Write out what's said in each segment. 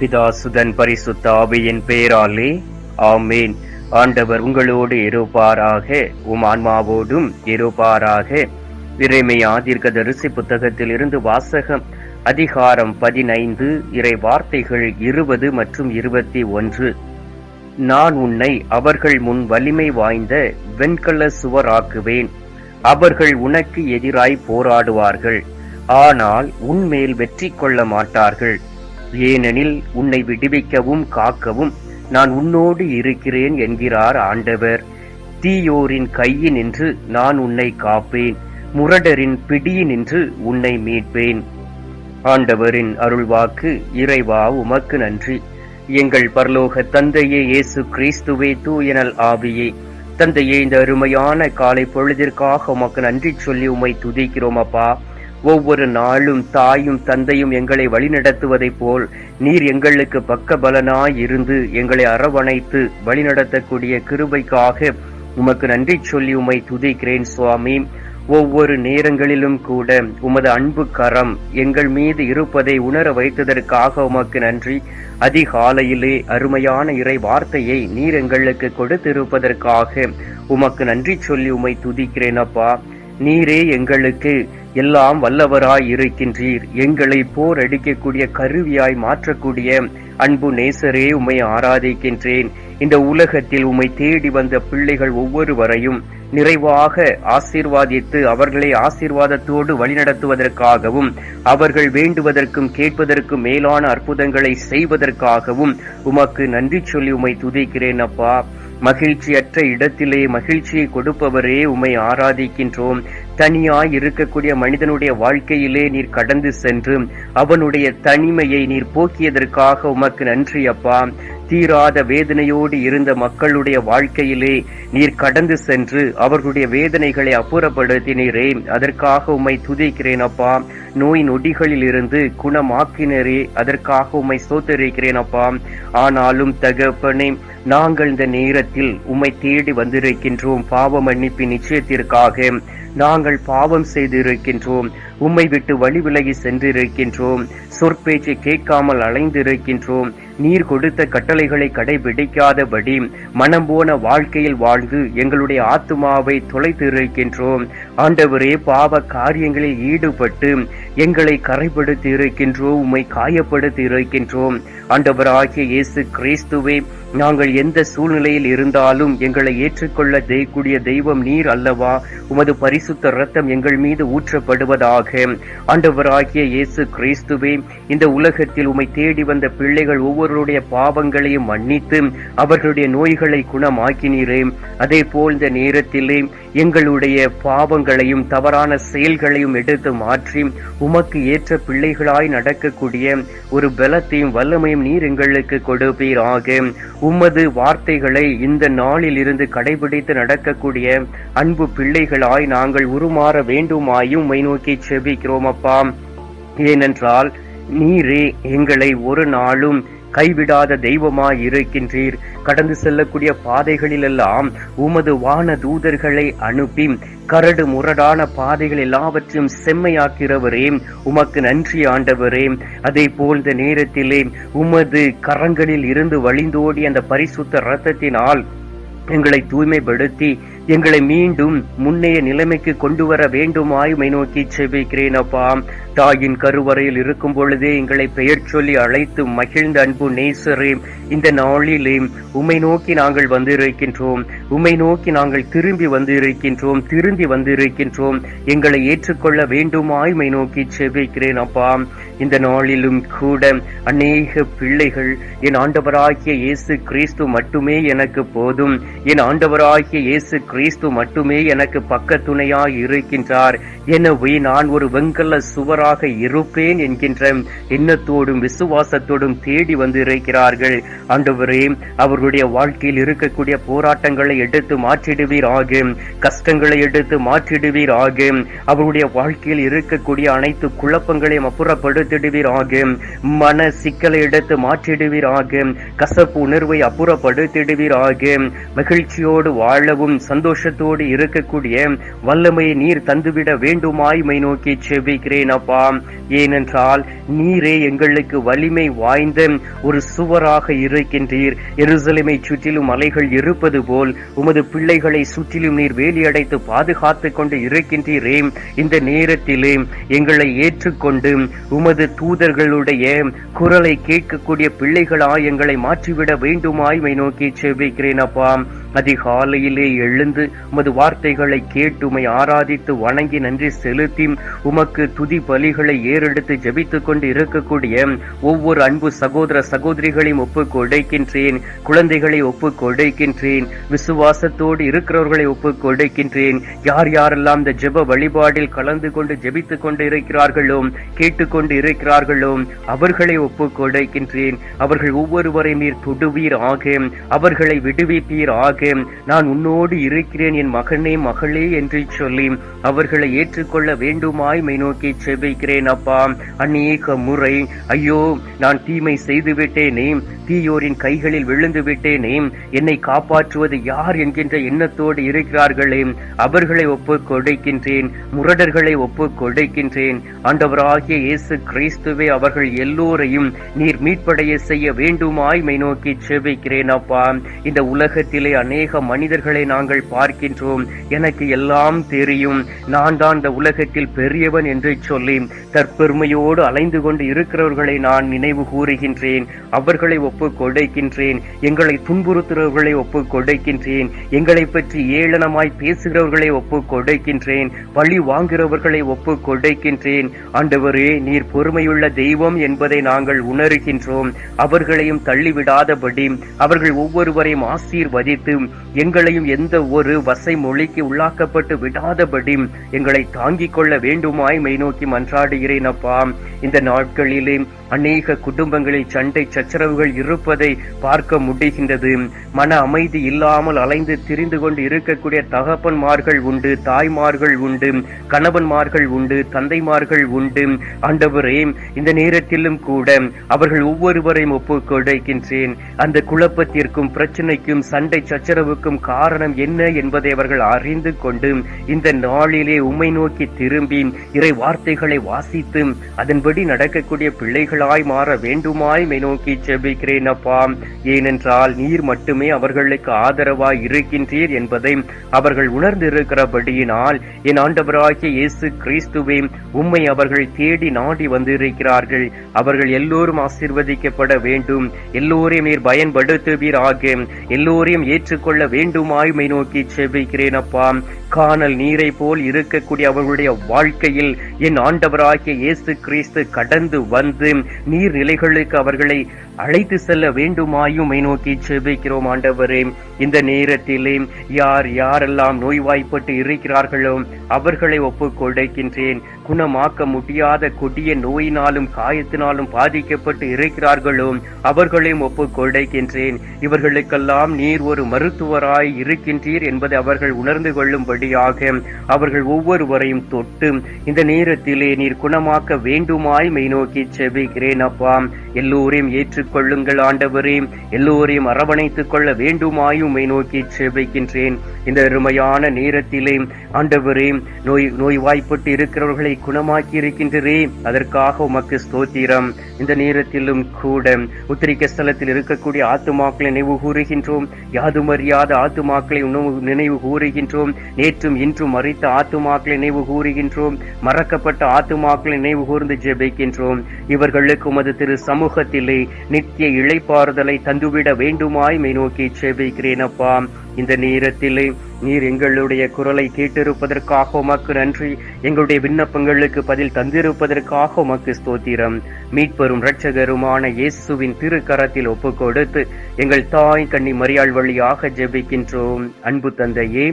பிதாசுதன் பரிசுத்த ஆவியின் பெயராலே ஆமேன். ஆண்டவர் உங்களோடு இருப்பாராக உம் ஆன்மாவோடும் இருப்பாராக. இறைமை ஆதிர்க தரிசி புத்தகத்தில் இருந்து வாசகம் அதிகாரம் பதினைந்து இறை வார்த்தைகள் இருபது மற்றும் இருபத்தி ஒன்று. நான் உன்னை அவர்கள் முன் வலிமை வாய்ந்த வெண்கல சுவராக்குவேன். அவர்கள் உனக்கு எதிராய் போராடுவார்கள். ஆனால் உன்மேல் வெற்றி கொள்ள மாட்டார்கள். ஏனெனில் உன்னை விடுவிக்கவும் காக்கவும் நான் உன்னோடு இருக்கிறேன் என்கிறார் ஆண்டவர். தீயோரின் கையினின்று நான் உன்னை காப்பேன். முரடரின் பிடியினின்று உன்னை மீட்பேன். ஆண்டவரின் அருள்வாக்கு இறைவா உமக்கு நன்றி. எங்கள் பரலோக தந்தையே இயேசு கிறிஸ்துவே தூயனல் ஆவியே. தந்தையே இந்த அருமையான காலை பொழுதிற்காக உமக்கு நன்றி சொல்லி உம்மை துதிக்கிறோம் அப்பா. ஒவ்வொரு நாளும் தாயும் தந்தையும் எங்களை வழிநடத்துவதைப் போல் நீர் எங்களுக்கு பக்க பலனாய் இருந்து எங்களை அரவணைத்து வழிநடத்தக்கூடிய கிருபைக்காக உமக்கு நன்றி சொல்லி உமை துதிக்கிறேன் சுவாமி. ஒவ்வொரு நேரங்களிலும் கூட உமது அன்பு கரம் எங்கள் மீது இருப்பதை உணர வைத்ததற்காக உமக்கு நன்றி. அதிகாலையிலே அருமையான இறை வார்த்தையை நீர் எங்களுக்கு கொடுத்திருப்பதற்காக உமக்கு நன்றி சொல்லி உமை துதிக்கிறேன் அப்பா. நீரே எங்களுக்கு எல்லாம் வல்லவராய் இருக்கின்றீர். எங்களை போர் அடிக்கக்கூடிய கருவியாய் மாற்றக்கூடிய அன்பு நேசரே உம்மை ஆராதிக்கின்றேன். இந்த உலகத்தில் உம்மை தேடி வந்த பிள்ளைகள் ஒவ்வொருவரையும் நிறைவாக ஆசீர்வாதித்து அவர்களை ஆசீர்வாதத்தோடு வழிநடத்துவதற்காகவும் அவர்கள் வேண்டுவதற்கும் கேட்பதற்கும் மேலான அற்புதங்களை செய்வதற்காகவும் உமக்கு நன்றி சொல்லி உம்மை துதிக்கிறேன் அப்பா. மகிழ்ச்சியற்ற இடத்திலே மகிழ்ச்சியை கொடுப்பவரே உம்மை ஆராதிக்கின்றோம். தனியாய் இருக்கக்கூடிய மனிதனுடைய வாழ்க்கையிலே நீர் கடந்து சென்று அவனுடைய தனிமையை நீர் போக்கியதற்காக உமக்கு நன்றி அப்பா. தீராத வேதனையோடு இருந்த மக்களுடைய வாழ்க்கையிலே நீர் கடந்து சென்று அவர்களுடைய வேதனைகளை அப்புறப்படுத்தினீரே. அதற்காக உம்மை துதிக்கிறேன் அப்பா. நோய் நொடிகளில் இருந்து குணமாக்கினரே அதற்காக உம்மை சோத்தரிக்கிறேன் அப்பா. ஆனாலும் தகப்பனே நாங்கள் இந்த நேரத்தில் உம்மை தேடி வந்திருக்கின்றோம். பாவ மன்னிப்பின் நிச்சயத்திற்காக நாங்கள் பாவம் செய்திருக்கின்றோம். உம்மை விட்டு வழி விலகி சென்றிருக்கின்றோம். சொற்பேச்சை கேட்காமல் அலைந்திருக்கின்றோம். நீர் கொடுத்த கட்டளைகளை கடைபிடிக்காதபடி மனம் போன வாழ்க்கையில் வாழ்ந்து எங்களுடைய ஆத்துமாவை தொலைத்திருக்கின்றோம். ஆண்டவரே பாவ காரியங்களில் ஈடுபட்டு எங்களை கரைப்படுத்தி இருக்கின்றோம் உம்மை காயப்படுத்தி இருக்கின்றோம். ஆண்டவராகிய இயேசு கிறிஸ்துவே நாங்கள் எந்த சூழ்நிலையில் இருந்தாலும் எங்களை ஏற்றுக்கொள்ள தெய்க்கூடிய தெய்வம் நீர் அல்லவா? உமது பரிசுத்த ரத்தம் எங்கள் மீது ஊற்றப்படுவதாக. ஆண்டவராகிய இயேசு கிறிஸ்துவே இந்த உலகத்தில் உமை தேடி வந்த பிள்ளைகள் ஒவ்வொருடைய பாவங்களையும் மன்னித்து அவர்களுடைய நோய்களை குணமாக்கினீரே. அதே போல் இந்த நேரத்திலே எங்களுடைய பாவங்களையும் தவறான செயல்களையும் எடுத்து மாற்றி உமக்கு ஏற்ற பிள்ளைகளாய் நடக்கக்கூடிய ஒரு பலத்தையும் வல்லமையும் நீர் எங்களுக்கு கொடுப்பீராக. உமது வார்த்தைகளை இந்த நாளில் இருந்து கடைபிடித்து நடக்கக்கூடிய அன்பு பிள்ளைகளாய் நாங்கள் உருமாற வேண்டுமாயும் உம்மை நோக்கி செபிக்கிறோம் அப்பா. ஏனென்றால் நீரே எங்களை ஒரு நாளும் கைவிடாத தெய்வமாய் இருக்கின்றீர் கடந்து செல்லக்கூடிய பாதைகளிலெல்லாம் உமது வான தூதர்களை அனுப்பி கரடு முரடான பாதைகள் எல்லாவற்றையும் செம்மையாக்கிறவரே உமக்கு நன்றி ஆண்டவரே. அதே போல் இந்த நேரத்திலே உமது கரங்களில் இருந்து வழிந்தோடி அந்த பரிசுத்த ரத்தத்தினால் எங்களை தூய்மைப்படுத்தி எங்களை மீண்டும் முன்னைய நிலைமைக்கு கொண்டு வர வேண்டுமாய் மை நோக்கி செபிக்கிறேன் அப்பா. தாயின் கருவறையில் இருக்கும் பொழுதே எங்களை பெயர் சொல்லி அழைத்து மகிழ்ந்த அன்பு நேசரே இந்த நாளிலே உமை நோக்கி நாங்கள் வந்திருக்கின்றோம். உமை நோக்கி நாங்கள் திரும்பி வந்திருக்கின்றோம் திரும்பி வந்திருக்கின்றோம். எங்களை ஏற்றுக்கொள்ள வேண்டுமாய் மை நோக்கி செவிக்கிறேன் அப்பா. இந்த நாளிலும் கூட அநேக பிள்ளைகள் என் ஆண்டவராகிய இயேசு கிறிஸ்து மட்டுமே எனக்கு போதும். என் ஆண்டவராகிய இயேசு கிறிஸ்து மட்டுமே எனக்கு பக்க துணையாய் இருக்கின்றார் எனவே நான் ஒரு வெங்கல சுவராக இருப்பேன் என்கின்ற எண்ணத்தோடும் விசுவாசத்தோடும் தேடி வந்திருக்கிறார்கள். ஆண்டவரே அவர்களுடைய வாழ்க்கையில் இருக்கக்கூடிய போராட்டங்களை எடுத்து மாற்றிடுவீராக. கஷ்டங்களை எடுத்து மாற்றிடுவீராக. அவருடைய வாழ்க்கையில் இருக்கக்கூடிய அனைத்து குழப்பங்களையும் அப்புறப்படுத்திடுவீராக. மன சிக்கலை எடுத்து மாற்றிடுவீர் ஆகும் கசப்பு உணர்வை அப்புறப்படுத்திடுவீர் ஆகும் மகிழ்ச்சியோடு வாழவும் சந்தோஷத்தோடு இருக்கக்கூடிய வல்லமையை நீர் தந்துவிட வேண்டுமாய் மை நோக்கி செவிக்கிறேன் அப்பா. அப்பா ஏனென்றால் நீரே எங்களுக்கு வலிமை வாய்ந்த ஒரு சுவராக இருக்கின்றீர். எருசலேமை சுற்றிலும் அலைகள் இருப்பது போல் உமது பிள்ளைகளை சுற்றிலும் நீர் வேலியடைத்து பாதுகாத்துக் கொண்டு இருக்கின்றீரே. இந்த நேரத்திலே எங்களை ஏற்றுக்கொண்டு உமது தூதர்களுடைய குரலை கேட்கக்கூடிய பிள்ளைகளா எங்களை மாற்றிவிட வேண்டுமாய் நோக்கி செவிக்கிறேன் அப்பா. அதிகாலையிலே எழுந்து உமது வார்த்தைகளை கேட்டு உமை ஆராதித்து வணங்கி நன்றி செலுத்தி உமக்கு துதி பலிகளை ஏறெடுத்து ஜெபித்துக் கொண்டு இருக்கக்கூடிய ஒவ்வொரு அன்பு சகோதர சகோதரிகளையும் ஒப்பு கொடுக்கின்றேன் குழந்தைகளை ஒப்புக் கொடுக்கின்றேன் விசுவாசத்தோடு இருக்கிறவர்களை ஒப்பு கொடுக்கின்றேன். யார் யாரெல்லாம் இந்த ஜெப வழிபாடில் கலந்து கொண்டு ஜெபித்துக் கொண்டு இருக்கிறார்களோ கேட்டுக்கொண்டு இருக்கிறார்களோ அவர்களை ஒப்பு கொடுக்கின்றேன். அவர்கள் ஒவ்வொருவரையும் நீர் தொடுவீர் ஆக அவர்களை விடுவிப்பீர் ஆக நான் உன்னோடு இருக்கிறேன் என் மகனே மகளே என்று சொல்லி அவர்களை ஏற்றுக்கொள்ள வேண்டுமாய் மை நோக்கி செபிக்கிறேன் அப்பா. அநேக முறை ஐயோ நான் தீமை செய்து விட்டேனே. தீயோரின் கைகளில் விழுந்து விட்டேனே. என்னை காப்பாற்றுவது யார் என்கின்ற எண்ணத்தோடு இருக்கிறார்களே. அவர்களை ஒப்பு கொடுக்கின்றேன் முரடர்களை ஒப்பு கொடுக்கின்றேன். ஆண்டவராகிய இயேசு கிறிஸ்துவே அவர்கள் எல்லோரையும் நீர் மீட்படைய செய்ய வேண்டுமாய் மை நோக்கி செபிக்கிறேன் அப்பா. இந்த உலகத்திலே அநேக அநேக மனிதர்களை நாங்கள் பார்க்கின்றோம். எனக்கு எல்லாம் தெரியும். நான் தான் இந்த உலகத்தில் பெரியவன் என்று சொல்லி தற்பெருமையோடு அலைந்து கொண்டு இருக்கிறவர்களை நான் நினைவு கூறுகின்றேன். அவர்களை ஒப்புக் கொடைக்கின்றேன். எங்களை துன்புறுத்துறவர்களை ஒப்புக் கொடைக்கின்றேன். எங்களை பற்றி ஏளனமாய் பேசுகிறவர்களை ஒப்புக் கொடைக்கின்றேன். பழி வாங்குகிறவர்களை ஒப்புக் கொடைக்கின்றேன். ஆண்டவரே நீர் பொறுமையுள்ள தெய்வம் என்பதை நாங்கள் உணர்கின்றோம். அவர்களையும் தள்ளிவிடாதபடி அவர்கள் ஒவ்வொருவரையும் ஆசீர்வதித்து எங்களையும் எந்த ஒரு வசை மொழிக்கு உள்ளாக்கப்பட்டு விடாதபடி எங்களை தாங்கிக் கொள்ள வேண்டுமாய் மெய் நோக்கி மன்றாடுகிறேன் அப்பா. இந்த நாட்களிலே அநேக குடும்பங்களில் சண்டை சச்சரவுகள் இருப்பதை பார்க்க முடிகின்றது. மன அமைதி இல்லாமல் அலைந்து திரிந்து கொண்டு இருக்கக்கூடிய தகப்பன்மார்கள் உண்டு தாய்மார்கள் உண்டு கணவன்மார்கள் உண்டு தந்தைமார்கள் உண்டு. ஆண்டவரே இந்த நேரத்திலும் கூட அவர்கள் ஒவ்வொருவரையும் ஒப்புக் கொடுக்கின்றேன். அந்த குழப்பத்திற்கும் பிரச்சனைக்கும் சண்டை சச்சரவுக்கும் காரணம் என்ன என்பதை அவர்கள் அறிந்து கொண்டு இந்த நாளிலே உம்மை நோக்கி திரும்பி இறை வார்த்தைகளை வாசித்து அதன்படி நடக்கக்கூடிய பிள்ளைகளாய் மாற வேண்டுமாய் மை நோக்கி செபிக்கிறேன் அப்பா. ஏனென்றால் நீர் மட்டுமே அவர்களுக்கு ஆதரவாய் இருக்கின்றீர் என்பதை அவர்கள் உணர்ந்திருக்கிறபடியினால் என் ஆண்டவராகிய இயேசு கிறிஸ்துவே உம்மை அவர்கள் தேடி நாடி வந்திருக்கிறார்கள். அவர்கள் எல்லோரும் ஆசிர்வதிக்கப்பட வேண்டும். எல்லோரையும் நீர் பயன்படுத்துவீராக. எல்லோரையும் ஏற்று வேண்டுமாய் மை நோக்கி செபிக்கிறேன் அப்பா. காணல் நீரை போல் இருக்கக்கூடிய அவர்களுடைய வாழ்க்கையில் என் ஆண்டவராகிய இயேசு கிறிஸ்து கடந்து வந்து நீர்நிலைகளுக்கு அவர்களை அழைத்து செல்ல வேண்டுமாயும் மை நோக்கி செபிக்கிறோம் ஆண்டவரே. இந்த நேரத்திலே யார் யாரெல்லாம் நோய்வாய்ப்பட்டு இருக்கிறார்களோ அவர்களை ஒப்புக் கொடுக்கின்றேன் குணமாக்க முடியாத கொடிய நோயினாலும் காயத்தினாலும் பாதிக்கப்பட்டு இருக்கிறார்களோ அவர்களையும் ஒப்புக் கொடுக்கின்றேன் இவர்களுக்கெல்லாம் நீர் ஒரு மருத்துவராய் இருக்கின்றீர் என்பதை அவர்கள் உணர்ந்து கொள்ளும்படி கொள்ளும்படியாக அவர்கள் ஒவ்வொருவரையும் தொட்டு இந்த நேரத்திலே நீர் குணமாக்க வேண்டுமாய் மெய் நோக்கி செபிக்கிறேன் அப்பா. எல்லோரையும் ஏற்றுக்கொள்ளுங்கள் ஆண்டவரே. எல்லோரையும் அரவணைத்துக் கொள்ள வேண்டுமாயும் நோக்கி செபிக்கின்றேன் இந்த அருமையான நேரத்திலே ஆண்டவரே நோய் நோய்வாய்ப்பட்டு இருக்கிறவர்களை குணமாக்கி இருக்கின்றரே அதற்காக உமக்கு ஸ்தோத்திரம். இந்த நேரத்திலும் கூட உத்திரிக்க ஸ்தலத்தில் இருக்கக்கூடிய ஆத்துமாக்களை நினைவு கூறுகின்றோம். யாதுமறியாத ஆத்துமாக்களை உணவு நினைவு கூறுகின்றோம். நேற்றும் இன்றும் மறித்த ஆத்துமாக்களை நினைவு கூறுகின்றோம். மறக்கப்பட்ட ஆத்துமாக்களை நினைவு கூர்ந்து ஜெபிக்கின்றோம். இவர்களுக்கு உமது திரு சமூகத்திலே நித்திய இழைப்பாறுதலை தந்துவிட வேண்டுமாய் மை நோக்கி ஜெபிக்கிறேன் அப்பா இந்த நேரத்திலே நீர் எங்களுடைய குரலை கேட்டிருப்பதற்காக உமக்கு நன்றி. எங்களுடைய விண்ணப்பங்களுக்கு பதில் தந்திருப்பதற்காக உமக்கு ஸ்தோத்திரம். மீட்பெரும் இரட்சகருமான இயேசுவின் திருக்கரத்தில் ஒப்பு கொடுத்து எங்கள் தாய் கண்ணி மரியாள் வழியாக ஜெபிக்கின்றோம். அன்பு தந்தையே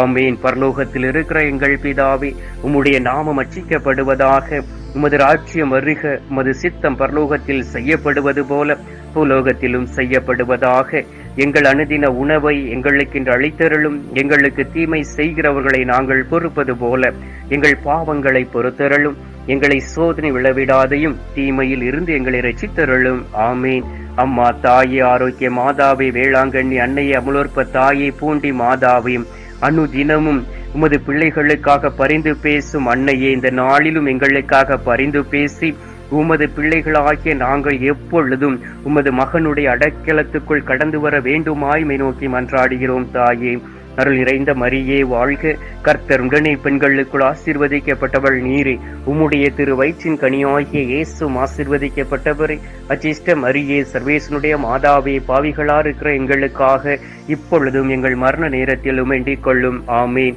ஆமேன். பரலோகத்தில் இருக்கிற எங்கள் பிதாவே உம்முடைய நாமம் அச்சிக்கப்படுவதாக உமது ராஜ்யம் வருக உமது சித்தம் பரலோகத்தில் செய்யப்படுவது போல பூலோகத்திலும் செய்யப்படுவதாக எங்கள் அனுதின உணவை எங்களுக்கு இன்று அளித்தருளும். எங்களுக்கு தீமை செய்கிறவர்களை நாங்கள் பொறுப்பது போல எங்கள் பாவங்களை பொறுத்தருளும். எங்களை சோதனை விழவிடாதையும் தீமையில் இருந்து எங்களை ரசித்தருளும் ஆமீன். அம்மா தாயே ஆரோக்கிய மாதாவே வேளாங்கண்ணி அன்னையை அமுலோற்ப தாயே பூண்டி மாதாவையும் அனுதினமும் உமது பிள்ளைகளுக்காக பரிந்து பேசும் அன்னையே இந்த நாளிலும் எங்களுக்காக பரிந்து பேசி உமது பிள்ளைகளாகிய நாங்கள் எப்பொழுதும் உமது மகனுடைய அடக்கலத்துக்குள் கடந்து வர வேண்டுமாய்மை நோக்கி மன்றாடுகிறோம் தாயே. அருள் நிறைந்த மரியே வாழ்க! கர்த்தர் உடனே பெண்களுக்குள் ஆசீர்வதிக்கப்பட்டவள் நீரே. உம்முடைய திரு வயிற்றின் கனியாகிய இயேசும் ஆசீர்வதிக்கப்பட்டவரே. அச்சிஷ்ட மரியே சர்வேசனுடைய மாதாவே பாவிகளா இருக்கிற எங்களுக்காக இப்பொழுதும் எங்கள் மரண நேரத்திலும் வேண்டிக் கொள்ளும். ஆமேன்.